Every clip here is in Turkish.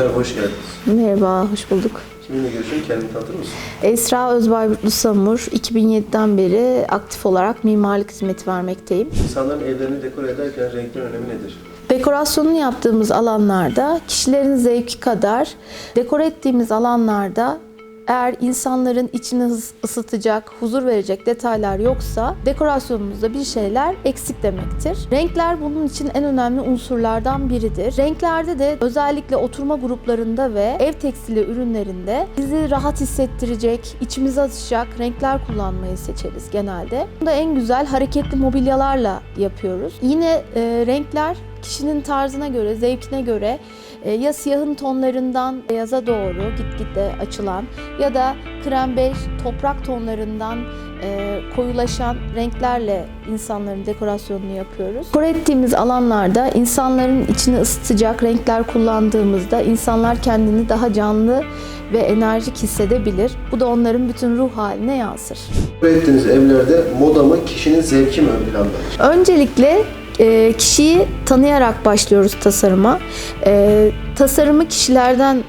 Merhaba, hoş geldiniz. Merhaba, hoş bulduk. Kiminle görüşüyorum? Kendini tanıtır mısın? Esra Özbayburtlu Samur, 2007'den beri aktif olarak mimarlık hizmeti vermekteyim. İnsanların evlerini dekore ederken renklerin önemi nedir? Dekorasyonunu yaptığımız alanlarda kişilerin zevki kadar dekore ettiğimiz alanlarda eğer insanların içini ısıtacak, huzur verecek detaylar yoksa dekorasyonumuzda bir şeyler eksik demektir. Renkler bunun için en önemli unsurlardan biridir. Renklerde de özellikle oturma gruplarında ve ev tekstili ürünlerinde bizi rahat hissettirecek, içimize atacak renkler kullanmayı seçeriz genelde. Bunu da en güzel hareketli mobilyalarla yapıyoruz. Yine e, renkler kişinin tarzına göre, zevkine göre e, ya siyahın tonlarından beyaza doğru gitgide açılan ya da krem bej, toprak tonlarından e, koyulaşan renklerle insanların dekorasyonunu yapıyoruz. Dekore ettiğimiz alanlarda insanların içini ısıtacak renkler kullandığımızda insanlar kendini daha canlı ve enerjik hissedebilir. Bu da onların bütün ruh haline yansır. Dekore ettiğiniz evlerde moda mı, kişinin zevki mi ön plandadır? Öncelikle e, kişiyi tanıyarak başlıyoruz tasarıma. E, tasarımı kişilerden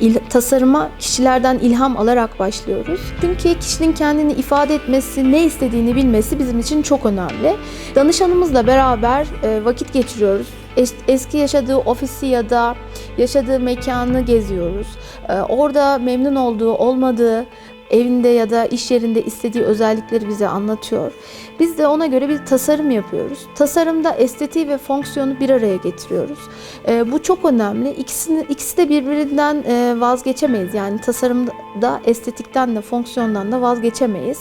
il- tasarıma kişilerden ilham alarak başlıyoruz. Çünkü kişinin kendini ifade etmesi, ne istediğini bilmesi bizim için çok önemli. Danışanımızla beraber e, vakit geçiriyoruz. Es- Eski yaşadığı ofisi ya da yaşadığı mekanı geziyoruz. E, Orada memnun olduğu, olmadığı, evinde ya da iş yerinde istediği özellikleri bize anlatıyor. Biz de ona göre bir tasarım yapıyoruz. Tasarımda estetiği ve fonksiyonu bir araya getiriyoruz. Ee, bu çok önemli. İkisini, ikisi de birbirinden e, vazgeçemeyiz. Yani tasarımda estetikten de fonksiyondan da vazgeçemeyiz.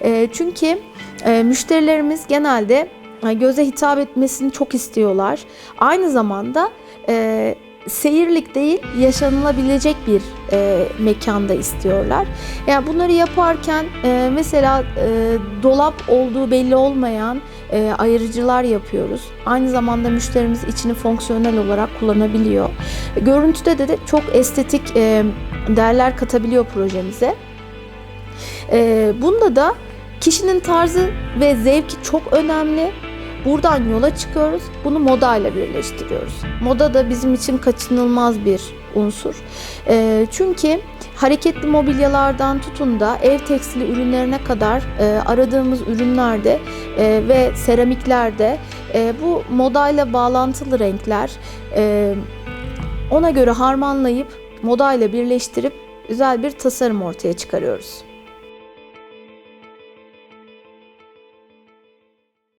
E, çünkü e, müşterilerimiz genelde e, göze hitap etmesini çok istiyorlar. Aynı zamanda e, seyirlik değil, yaşanılabilecek bir e, mekanda istiyorlar. Yani bunları yaparken e, mesela e, dolap olduğu belli olmayan e, ayırıcılar yapıyoruz. Aynı zamanda müşterimiz içini fonksiyonel olarak kullanabiliyor. Görüntüde de, de çok estetik e, değerler katabiliyor projemize. E, bunda da kişinin tarzı ve zevki çok önemli. Buradan yola çıkıyoruz. Bunu modayla birleştiriyoruz. Moda da bizim için kaçınılmaz bir unsur. E, çünkü hareketli mobilyalardan tutun da ev tekstili ürünlerine kadar e, aradığımız ürünlerde e, ve seramiklerde e, bu modayla bağlantılı renkler e, ona göre harmanlayıp modayla birleştirip güzel bir tasarım ortaya çıkarıyoruz.